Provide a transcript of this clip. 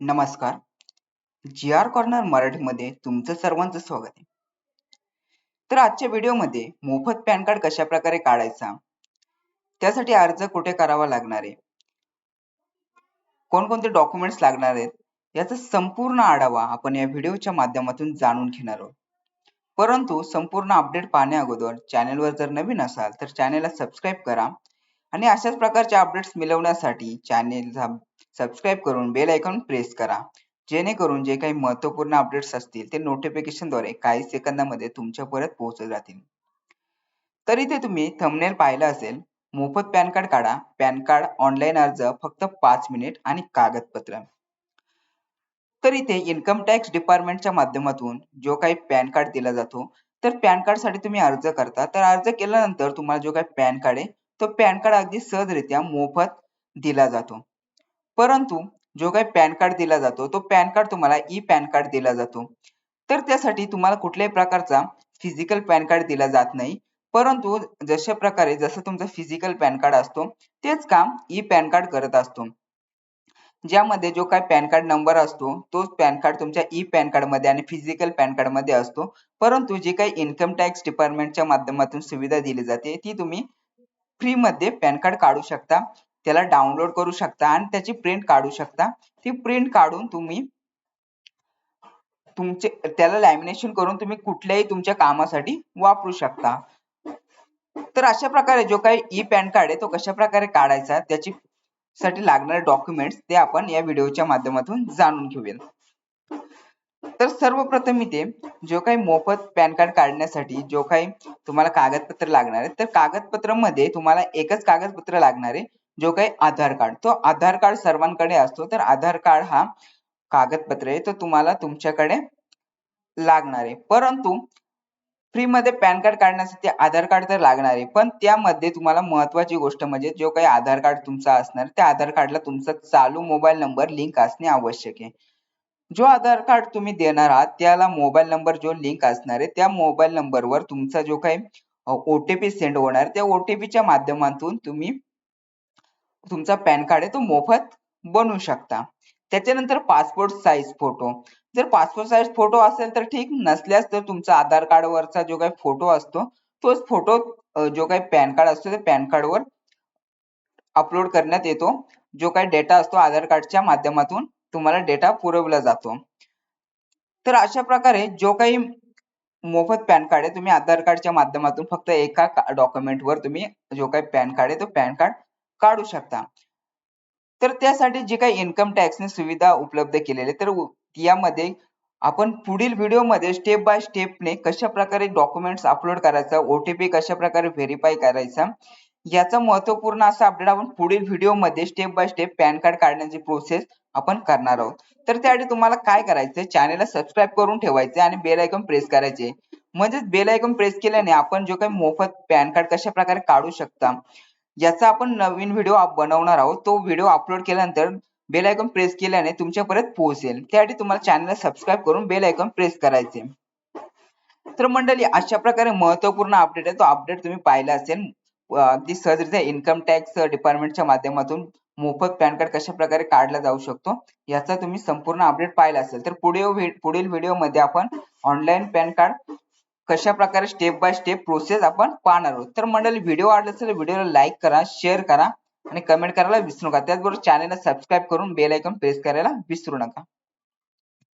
नमस्कार. जी R corner मराठीमध्ये तुमचं सर्वांचं स्वागत आहे. तर आजच्या व्हिडिओमध्ये मोफत पॅन कार्ड कशा प्रकारे काढायचा? त्यासाठी अर्ज कुठे करावा लागणार आहे? कोणकोणते डॉक्युमेंट्स लागणार आहेत? याचा संपूर्ण आढावा आपण या व्हिडिओच्या माध्यमातून जाणून घेणार आहोत. परंतु संपूर्ण अपडेट पाहण्या अगोदर चॅनेलवर जर नवीन असाल तर चॅनेलला सबस्क्राईब करा. आणि अशाच प्रकारचे अपडेट्स मिळवण्यासाठी चॅनेलला सबस्क्राईब करून बेल आयकॉन प्रेस करा. जेणेकरून जे काही महत्त्वपूर्ण अपडेट्स असतील ते नोटिफिकेशनद्वारे काही सेकंदामध्ये तुमच्यापर्यंत पोहोचत जातील तर इथे तुम्ही थंबनेल पाहिलं असेल मोफत पॅन कार्ड काढा. पॅन कार्ड ऑनलाईन अर्ज फक्त पाच मिनिट आणि कागदपत्र. तर इथे इन्कम टॅक्स डिपार्टमेंटच्या माध्यमातून जो काही पॅन कार्ड दिला जातो तर पॅन कार्डसाठी तुम्ही अर्ज करता. तर अर्ज केल्यानंतर तुम्हाला जो काही पॅन कार्ड आहे तो पॅन कार्ड अगदी सहजरित्या मोफत दिला जातो. परंतु जो काही पॅन कार्ड दिला जातो तो पॅन कार्ड तुम्हाला ई पॅन कार्ड दिला जातो. तर त्यासाठी तुम्हाला कुठल्याही प्रकारचा फिजिकल पॅन कार्ड दिला जात नाही. परंतु जशा प्रकारे जसं तुमचा फिजिकल पॅन कार्ड असतो तेच काम ई पॅन कार्ड करत असतो. ज्यामध्ये जो काही पॅन कार्ड नंबर असतो तोच पॅन कार्ड तुमच्या ई पॅन कार्डमध्ये आणि फिजिकल पॅन कार्डमध्ये असतो. परंतु जी काही इन्कम टॅक्स डिपार्टमेंटच्या माध्यमातून सुविधा दिली जाते ती तुम्ही फ्री मध्ये पॅन कार्ड काढू शकता. त्याला डाउनलोड करू शकता आणि त्याची प्रिंट काढू शकता. ती प्रिंट काढून तुम्ही तुमचे त्याला लॅमिनेशन करून तुम्ही कुठल्याही तुमच्या कामासाठी वापरू शकता. तर अशा प्रकारे जो काही ई पॅन कार्ड आहे तो कशा प्रकारे काढायचा त्याची साठी लागणारे डॉक्युमेंट्स ते आपण या व्हिडिओच्या माध्यमातून जाणून घेऊया. तर सर्वप्रथम इथे जो काही मोफत पॅन कार्ड काढण्यासाठी जो काही तुम्हाला कागदपत्र लागणार आहे तर कागदपत्रमध्ये तुम्हाला एकच कागदपत्र लागणार आहे जो काही आधार कार्ड. तो आधार कार्ड सर्वांकडे असतो तर आधार कार्ड हा कागदपत्र आहे तो तुम्हाला तुमच्याकडे लागणार आहे. परंतु फ्री मध्ये पॅन कार्ड काढण्यासाठी आधार कार्ड तर लागणार आहे पण त्यामध्ये तुम्हाला महत्वाची गोष्ट म्हणजे जो काही आधार कार्ड तुमचा असणार त्या आधार कार्डला तुमचा चालू मोबाईल नंबर लिंक असणे आवश्यक आहे. जो आधार कार्ड तुम्ही देणार आहात त्याला मोबाईल नंबर जो लिंक असणार आहे त्या मोबाईल नंबरवर तुमचा जो काही ओटीपी सेंड होणार त्या ओटीपीच्या माध्यमातून तुम्ही तुमचा पॅन कार्ड आहे तो मोफत बनवू शकता. त्याच्यानंतर पासपोर्ट साईज फोटो जर पासपोर्ट साईज फोटो असेल तर ठीक नसल्यास तर तुमचा आधार कार्ड वरचा जो काही फोटो असतो तोच फोटो जो काही पॅन कार्ड असतो ते पॅन कार्डवर अपलोड करण्यात येतो. जो काही डेटा असतो आधार कार्डच्या माध्यमातून तुम्हाला डेटा पुरवला जातो. तर अशा प्रकारे जो काही मोफत पॅन कार्ड आहे तुम्ही आधार कार्डच्या माध्यमातून फक्त एका डॉक्युमेंट वर तुम्ही जो काही पॅन कार्ड आहे तो पॅन कार्ड काढू शकता. तर त्यासाठी जी काही इन्कम टॅक्सने सुविधा उपलब्ध केलेली तर यामध्ये आपण पुढील व्हिडिओमध्ये स्टेप बाय स्टेपने कशा प्रकारे डॉक्युमेंट्स अपलोड करायचा ओटीपी कशा प्रकारे व्हेरीफाय करायचा याचा महत्त्वपूर्ण असा अपडेट आपण पुढील व्हिडिओमध्ये step by step PAN card काढण्याची प्रोसेस आपण करणार आहोत. तर त्यासाठी तुम्हाला काय करायचं चॅनेलला सबस्क्राईब करून ठेवायचे आणि बेल आयकॉन प्रेस करायचे म्हणजेच बेल आयकॉन प्रेस केल्याने आपण जो काही मोफत पॅन कार्ड कशा प्रकारे काढू शकता याचा आपण नवीन व्हिडिओ बनवणार आहोत. तो व्हिडिओ अपलोड केल्यानंतर बेल आयकॉन प्रेस केल्याने तुमच्यापर्यंत पोहोचेल. त्यासाठी तुम्हाला चॅनलला सबस्क्राईब करून बेल आयकॉन प्रेस करायचे तर मंडळी अशा प्रकारे महत्त्वपूर्ण अपडेट आहे. तो अपडेट तुम्ही पाहिला असेल. अगदी सहजरित्या इन्कम टॅक्स डिपार्टमेंटच्या माध्यमातून मोफत पॅन कार्ड कशा प्रकारे काढला जाऊ शकतो याचा तुम्ही संपूर्ण अपडेट पाहिला असेल तर पुढे पुढील व्हिडिओमध्ये आपण ऑनलाईन पॅन कार्ड कशा प्रकारे स्टेप बाय स्टेप प्रोसेस आपण पाहणार आहोत. तर मंडळी व्हिडिओ आवडला असेल व्हिडिओला लाईक करा शेअर करा आणि कमेंट करायला विसरू नका. त्याचबरोबर चॅनलला सबस्क्राईब करून बेल आयकॉन प्रेस करायला विसरू नका.